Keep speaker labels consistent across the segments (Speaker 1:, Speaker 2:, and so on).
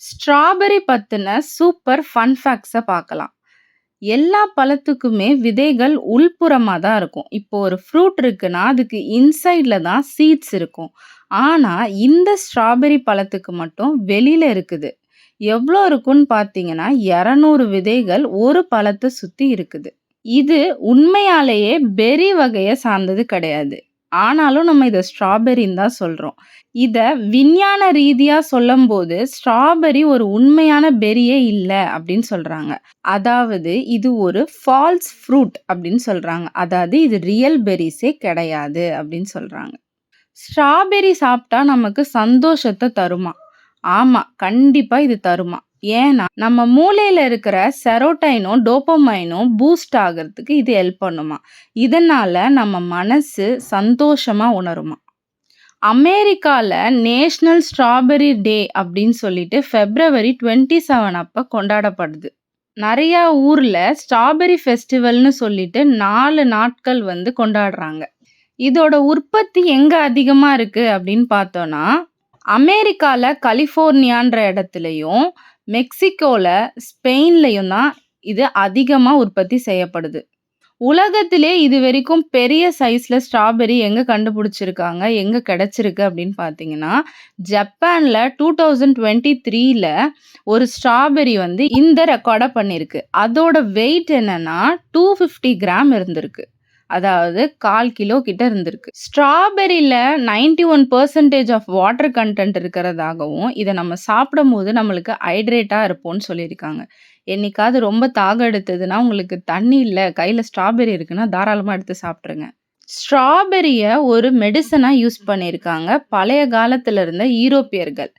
Speaker 1: Strawberry பற்றின super fun ஃபேக்ஸை பார்க்கலாம். எல்லா பழத்துக்குமே விதைகள் உள்புறமாக தான் இருக்கும். இப்போ ஒரு ஃப்ரூட் இருக்குன்னா, அதுக்கு இன்சைடில் தான் சீட்ஸ் இருக்கும். ஆனால் இந்த ஸ்ட்ராபெரி பழத்துக்கு மட்டும் வெளியில் இருக்குது. எவ்வளோ இருக்குன்னு பார்த்தீங்கன்னா, 200 விதைகள் ஒரு பழத்தை சுற்றி இருக்குது. இது உண்மையாலேயே பெரி வகையை சார்ந்தது கிடையாது. ஆனாலும் நம்ம இதை ஸ்ட்ராபெர்ரின்னு தான் சொல்கிறோம் இதை விஞ்ஞான ரீதியாக சொல்லும்போது ஸ்ட்ராபெரி ஒரு உண்மையான பெரியே இல்லை அப்படின்னு சொல்கிறாங்க அதாவது இது ஒரு ஃபால்ஸ் ஃப்ரூட் அப்படின்னு சொல்கிறாங்க அதாவது இது ரியல் பெரிஸே கிடையாது அப்படின்னு சொல்கிறாங்க ஸ்ட்ராபெர்ரி சாப்பிட்டா நமக்கு சந்தோஷத்தை தருமாம். ஆமாம் கண்டிப்பாக இது தருமா? ஏன்னா, நம்ம மூளையில் இருக்கிற செரோடைனும், டோபமைனும் பூஸ்ட் ஆகுறதுக்கு இது ஹெல்ப் பண்ணுமா இதனால் நம்ம மனசு சந்தோஷமாக உணருமா அமெரிக்காவில் நேஷ்னல் ஸ்ட்ராபெர்ரி டே அப்படின்னு சொல்லிட்டு பிப்ரவரி 27 அப்ப கொண்டாடப்படுது. நிறையா ஊரில் ஸ்ட்ராபெர்ரி ஃபெஸ்டிவல்னு சொல்லிட்டு நாலு நாட்கள் வந்து கொண்டாடுறாங்க. இதோட உற்பத்தி எங்கே அதிகமாக இருக்குது அப்படின்னு பார்த்தோன்னா அமெரிக்காவில் கலிஃபோர்னியான்ற இடத்துலையும் மெக்சிகோவில் ஸ்பெயின்லையும் தான் இது அதிகமாக உற்பத்தி செய்யப்படுது. உலகத்திலே இது வரைக்கும் பெரிய சைஸில் ஸ்ட்ராபெர்ரி எங்கே கண்டுபிடிச்சிருக்காங்க, எங்கே கிடச்சிருக்கு அப்படின்னு பார்த்தீங்கன்னா, ஜப்பானில் டூ தௌசண்ட் டுவெண்ட்டி த்ரீயில் ஒரு ஸ்ட்ராபெரி வந்து இந்த ரெக்கார்டை பண்ணியிருக்கு. அதோட வெயிட் என்னென்னா டூ ஃபிஃப்டி கிராம் இருந்திருக்கு. அதாவது 1/4 கிலோ கிட்ட இருந்திருக்கு. ஸ்ட்ராபெரியில ninety one percentage of water content இருக்கிறதாகவும், இதை நம்ம சாப்பிடும்போது நம்மளுக்கு ஹைட்ரேட்டாக இருப்போம்னு சொல்லியிருக்காங்க. என்னைக்காவது ரொம்ப தாகம் எடுத்ததுன்னா, உங்களுக்கு தண்ணி இல்லை கையில் ஸ்ட்ராபெர்ரி இருக்குன்னா தாராளமாக எடுத்து சாப்பிட்ருங்க ஸ்ட்ராபெரியை ஒரு மெடிசனாக யூஸ் பண்ணியிருக்காங்க. பழைய காலத்தில் இருந்த ஈரோப்பியர்கள்.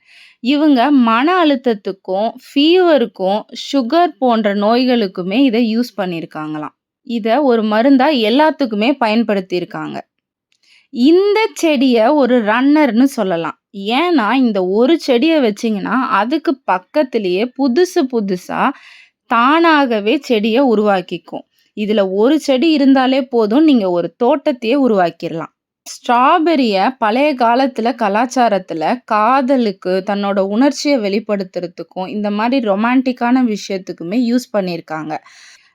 Speaker 1: இவங்க மன அழுத்தத்துக்கும், ஃபீவருக்கும், சுகர் போன்ற நோய்களுக்குமே இதை யூஸ் பண்ணியிருக்காங்களாம். இதை ஒரு மருந்தாக எல்லாத்துக்குமே பயன்படுத்தியிருக்காங்க. இந்த செடியை ஒரு ரன்னர்னு சொல்லலாம். ஏன்னா, இந்த ஒரு செடியை வச்சீங்கன்னா, அதுக்கு பக்கத்திலேயே புதுசு புதுசாக தானாகவே செடியை உருவாக்கிக்கும். இதில் ஒரு செடி இருந்தாலே போதும், நீங்கள் ஒரு தோட்டத்தையே உருவாக்கிடலாம் ஸ்ட்ராபெரியை பழைய காலத்தில் கலாச்சாரத்தில் காதலுக்கு, தன்னோட உணர்ச்சியை வெளிப்படுத்துறதுக்கும், இந்த மாதிரி ரொமான்டிக்கான விஷயத்துக்குமே யூஸ் பண்ணியிருக்காங்க.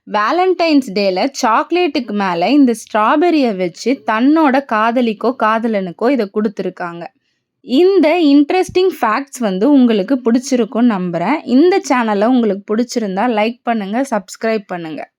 Speaker 1: வேலண்டைன்ஸ் டேல சாக்லேட்டுக்கு மேலே இந்த ஸ்ட்ராபெரியை வச்சு தன்னோட காதலிக்கோ, காதலனுக்கோ இதை கொடுத்துருக்காங்க. இந்த இன்ட்ரெஸ்டிங் ஃபேக்ட்ஸ் வந்து உங்களுக்கு பிடிச்சிருக்கும்னு நம்புகிறேன் இந்த சேனலை உங்களுக்கு பிடிச்சிருந்தா லைக் பண்ணுங்கள் சப்ஸ்கிரைப் பண்ணுங்கள்